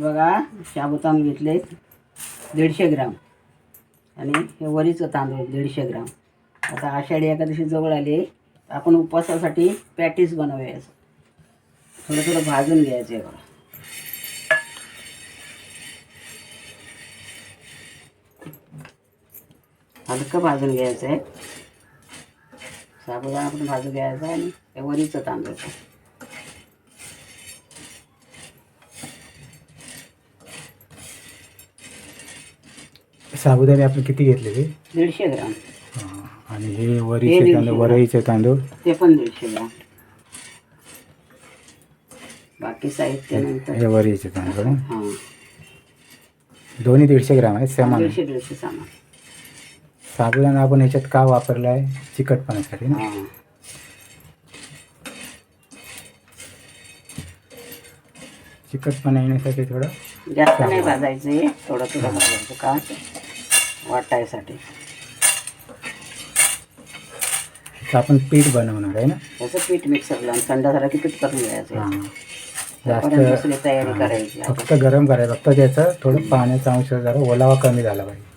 हे बघा शाबू घेतले दीडशे ग्राम. आणि हे वरीचं तांदूळ दीडशे ग्राम. आता आषाढी एकादशी जवळ आली आहे. आपण उपवासासाठी पॅटीस बनवूया थोडं थोडं भाजून घ्यायचं आहे बघा. हलकं भाजून घ्यायचं आहे. साबुदाणा पण भाजून घ्यायचा आहे आणि हे वरीचं तांदूळ साबुदाणे आपण किती घेतले ते दीडशे ग्राम. हां. आणि हे वरीचे तांदूळ. वरईचे तांदूळ? ते पण दीडशे ग्राम. बाकी साहित्य नंतर. हे वरीचे तांदूळ हां? दोन्ही दीडशे ग्राम आहेत समान? आहे. दीडशे दीडशे सामान. साबुदाणा आपण ह्याच्यात का वापरला आहे चिकटपणासाठी ना? हां. चिकटपणा येण्यासाठी थोडं जास्त नाही भाजायचं हे. थोडं थोडं भाजायचं का? वाटायसाठी. ह्याचं आपण पीठ बनवणार आहे ना? त्याचं पीठ मिक्सरला आणि थंड झाला की पीठ करून घ्यायचं हां. जास्त दुसरी तयारी करायची. फक्त गरम करायचं. फक्त त्याचं थोडं पाण्याचा अंश जरा ओलावा कमी झाला पाहिजे.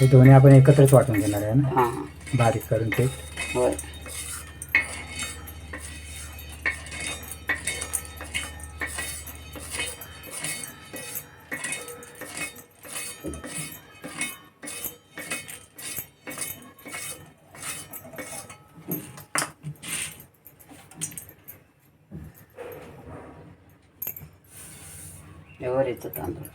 हे दोन्ही आपण एकत्रच वाटून घेणार आहे ना? हां हां. बारीक करून ते. होय. वरीचं तांदूळ.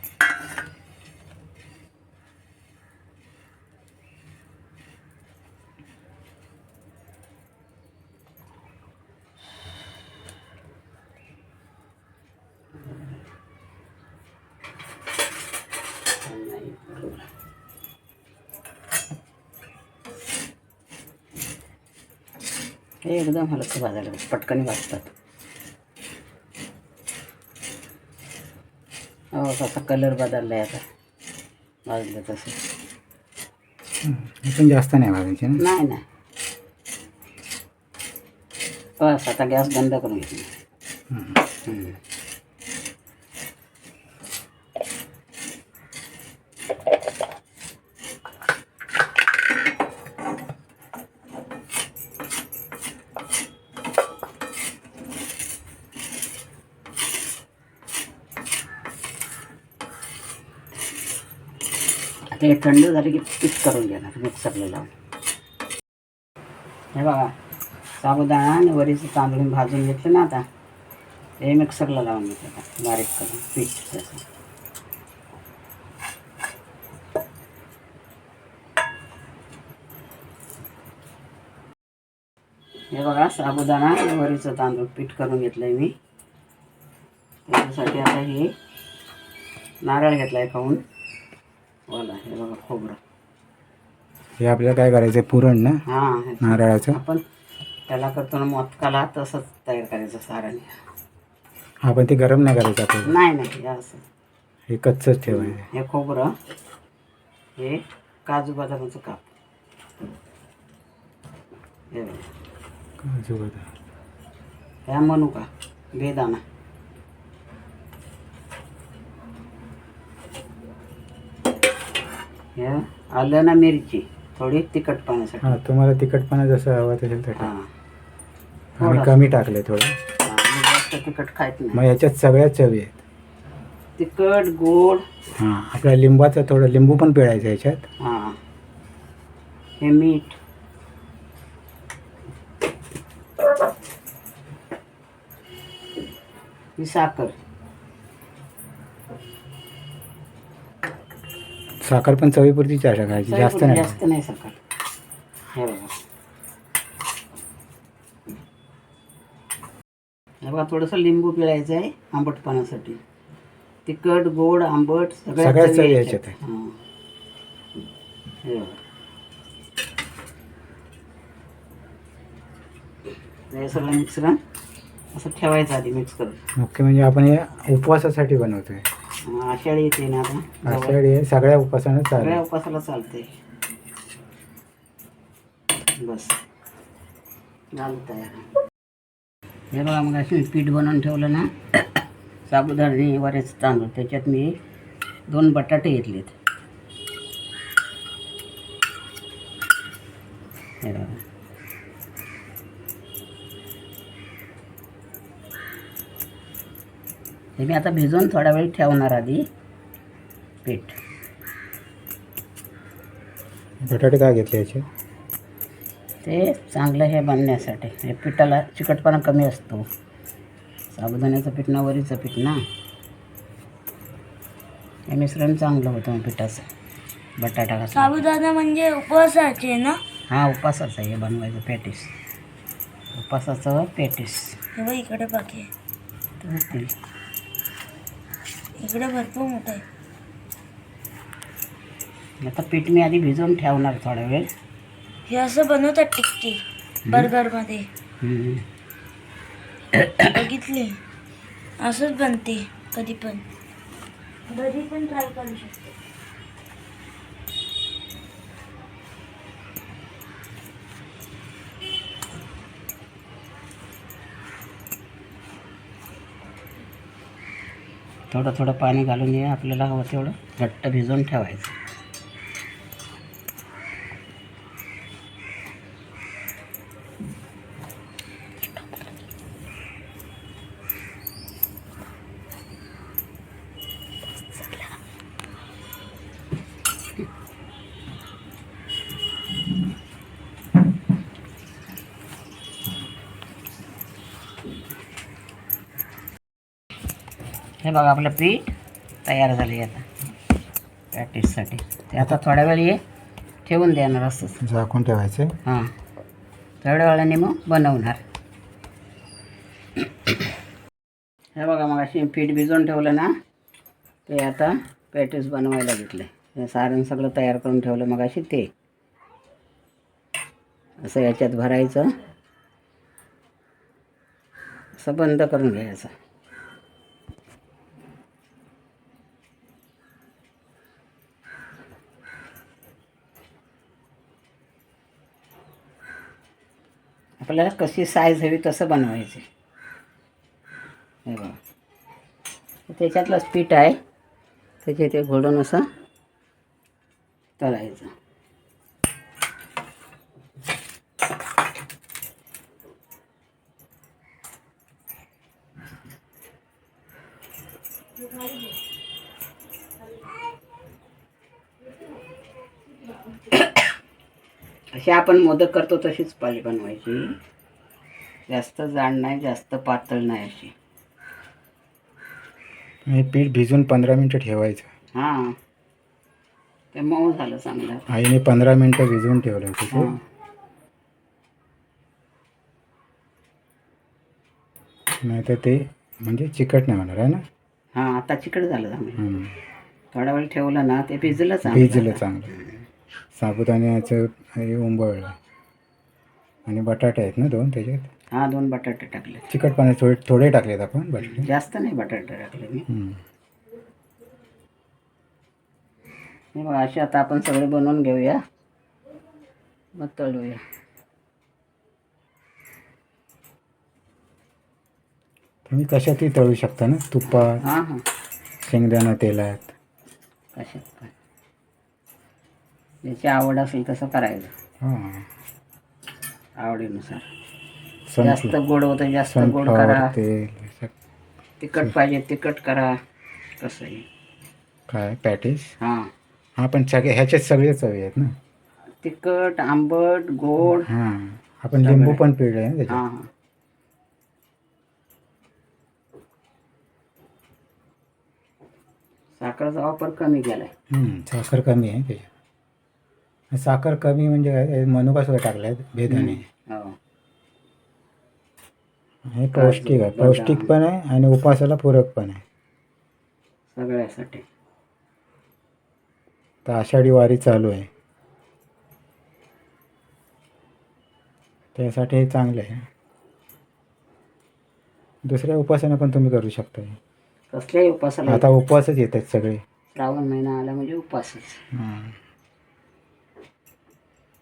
हे एकदम हलकं भाजायला पटकन वाजतात हो कसा कलर बदलला आहे आता. भाजलं तसं. पण जास्त नाही भाजायचे ना? नाही नाही. बस आता गॅस बंद करून घेतली. आता हे थंड झाले की पीठ करून घेणार मिक्सरला लावून. हे बघा साबुदाणा आणि वरीचं तांदूळ भाजून घेतलं ना आता हे मिक्सरला लावून घेतलं आता बारीक करून पीठ त्याचं. हे बघा साबुदाणा वरीचं तांदूळ पीठ करून घेतलं आहे मी. त्याच्यासाठी आता हे नारळ घेतला आहे खाऊन. बोला हे बघा खोबरं. हे आपल्याला काय करायचं आहे? पुरण ना? हां हे नारळाचं? आपण त्याला करतो ना मोदकाला तसंच तयार करायचं साराने आपण ते गरम नाही करायचं आपल्याला? नाही नाही हे असं. हे कच्चंच ठेवायचं. हे खोबरं हे काजू बदामाचं काप. हे बघा. काजू बदाम. ह्या मनुका बेदाणा. हे आलं ना मिरची थोडी तिखट पाण्यासाठी. हां तुम्हाला तिखटपणा जसं हवं तसेल तर हां. आम्ही कमी टाकले थोडं. हां, मी जास्त तिखट खायत मग याच्यात सगळ्या चवी आहेत. तिखट गोड. हां आपल्या लिंबाचं थोडं लिंबू पण पिळायचं याच्यात. हां. हे मीठ. ही साखर. साखर पण चवीपुरती चहा टाकायची जास्त नाही. जास्त नाही साखर. हे बघा. बघा थोडंसं लिंबू पिळायचं आहे आंबटपणासाठी. तिखट गोड आंबट सगळ्या चवी चवी याच्यात. याच्यात हां. हे बघा. हे सगळं मिक्सरं असं ठेवायचं आधी मिक्स करून. मुख्य म्हणजे आपण हे उपवासासाठी बनवतोय. आषाढी येते ना आता. आषाढी आहे. सगळ्या उपवासानं सगळ्या चालेल उपासाला चालते. बस. झालं तयार. हे बघा मग अशी पीठ बनवून ठेवलं ना. साबुदाणे वरेच तांदूळ. त्याच्यात मी दोन बटाटे घेतलेत. हे बघा. हे मी आता भिजवून थोडा वेळ ठेवणार आधी. पीठ. बटाटे काय घेतले याचे? ते चांगलं हे बनण्यासाठी. हे पिठाला चिकटपणा कमी असतो. साबुदाण्याचं पीठ ना वरीचं पीठ ना. हे मिश्रण चांगलं होतं पिठाचं. बटाटा साबुदाणा म्हणजे उपवासाचे ना? हा उपासाचं हे बनवायचं पॅटीस. उपासाचं पॅटीस. हे बघ इकडे बाकी इकडे भरपूर मोठं आहे. आता पीठ मी आधी भिजवून ठेवणार थोडा वेळ. हे असं बनवतात टिक्की बर्गरमध्ये. बघितले? असंच बनते कधी पण घरी पण ट्राय करू शकते. थोडं थोडं पाणी घालून हे आपल्याला हवं तेवढं. घट्ट भिजवून ठेवायचं. हे बघा आपलं पीठ तयार झाले आता. प्रॅक्टिससाठी ते आता थोड्या वेळ ये ठेवून देणार असंच. झाकून ठेवायचे. हां. थोड्या वेळाने मग बनवणार. हे बघा मग अशी पीठ भिजवून ठेवलं ना ते आता पॅटीस बनवायला घेतले हे सारण सगळं तयार करून ठेवलं मग अशी ते. असं याच्यात भरायचं. असं बंद करून घ्यायचं. आपल्याला कशी साईज हवी तसं बनवायचे. हे बघा. त्याच्यातलंच पीठ आहे. त्याचे ते घोडून असं तळायचं अशी आपण मोदक करतो तशीच पाली बनवायची. जास्त जाड नाही जास्त पातळ नाही अशी. हे पीठ भिजून पंधरा मिनटं ठेवायचं. हां. ते मऊ झालं चांगलं. आईने पंधरा मिनटं भिजवून ठेवलं होतं ते. हां. नाही तर ते म्हणजे चिकट नाही होणार आहे ना? हां आता चिकट झालं चांगलं. हम्म. थोडा वेळ ठेवलं ना ते भिजलं चांगलं. भिजलं चांगलं. साबुदाण्याचं हे उंबळलं आणि बटाटे आहेत ना दोन त्याच्यात? हां दोन बटाटे टाकले. चिकटपणे थोडे थोडे टाकलेत आपण बटाटे. जास्त नाही बटाटे टाकले मी. हम्म. हे बघा असे आता आपण सगळे बनवून घेऊया. मग तळूया. तुम्ही कशातही तळू शकता ना तुपात हां हां. शेंगदाणा तेलात. कशात पण. ज्याची आवड असेल तसं करायचं. हां. आवडीनुसार. जास्त सनफ्ल गोड होतं जास्त गोड करा. सनफ्लॉवर तेल सग- तिखट पाहिजे तिखट करा. कसंही. काय पॅटीस? हां. हां पण सगळे ह्याच्यात सगळे चवी आहेत ना? तिखट आंबट गोड. हां. आपण लिंबू पण पिळलं आहे त्याच्यात. हां हां. साखरेचा वापर कमी केलाय. हम्म, साखर कमी आहे त्याच्यात. साखर कमी म्हणजे मनुका सुद्धा टाकल्यात बेदाणे हो. हे पौष्टिक आहे. पौष्टिक पण आहे आणि उपासाला पूरक पण आहे. सगळ्यासाठी. तर आषाढी वारी चालू आहे. त्यासाठी हे चांगलं आहे. दुसऱ्या उपासना पण तुम्ही करू शकता. कसल्याही उपासाला आता उपवासच येत आहेत सगळे. श्रावण महिना आला म्हणजे उपासच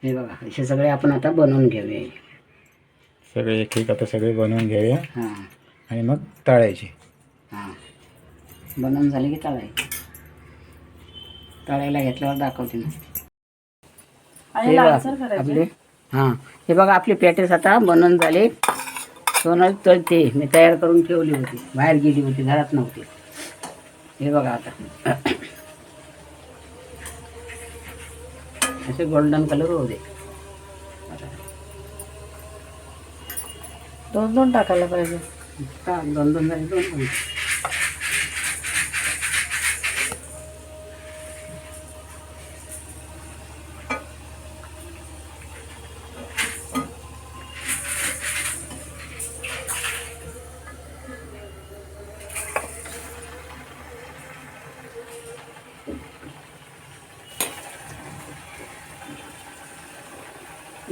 हां. बघा असे सगळे आपण आता बनवून घेऊया. सगळे एक एक आता सगळे बनवून घेऊया. हां. आणि मग तळायचे. हां. बनवून झाले की तळायचे तळायला घेतल्यावर दाखवते ना. आणि हे बघा, करायचे. आपले हां. हे बघा आपले पॅटेस आता बनवून झाले. सोनं तळते. मी तयार करून ठेवली होती. बाहेर गेली होती घरात नव्हती. हे बघा आता. असे गोल्डन कलर होऊ दे. दोन दोन टाकायला पाहिजे. का दोन दोन दोन दोन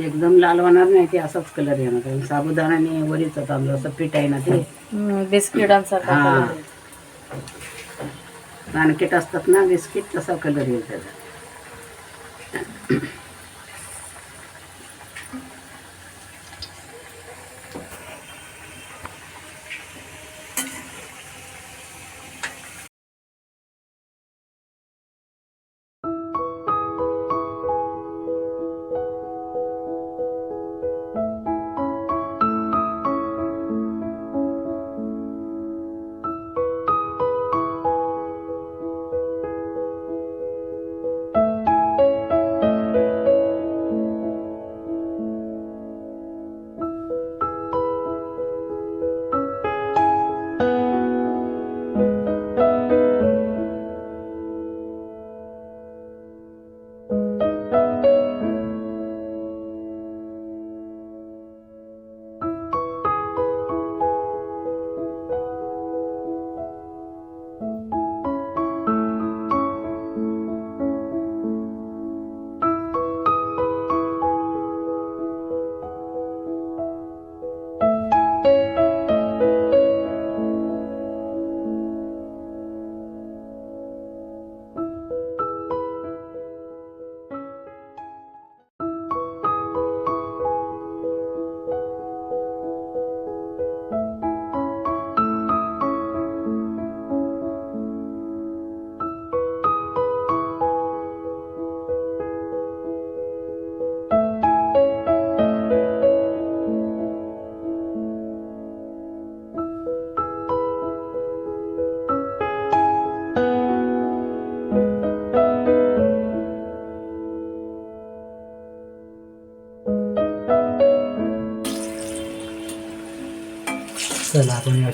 एकदम लाल होणार नाही ते असाच कलर येणार. कारण साबुदाणा आणि वरीचं तांदूळ असं पीठ आहे ना ते. बिस्किटांसारखा हा. नानकेट असतात ना बिस्किट तसा कलर येईल त्याचा.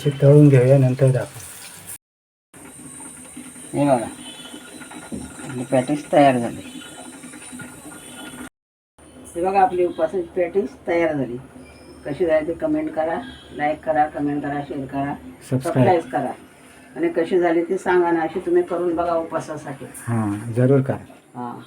असे तळून घेऊया नंतर दाखवू. हे बघा. आपली पॅटिस तयार झाली. हे बघा आपली उपासाची पॅटिस तयार झाली. कशी झाली ते कमेंट करा. लाईक करा कमेंट करा शेअर करा. सबस्क्राईब करा. आणि कशी झाली ते सांगा ना अशी तुम्ही करून बघा उपासासाठी. हां जरूर करा. हां.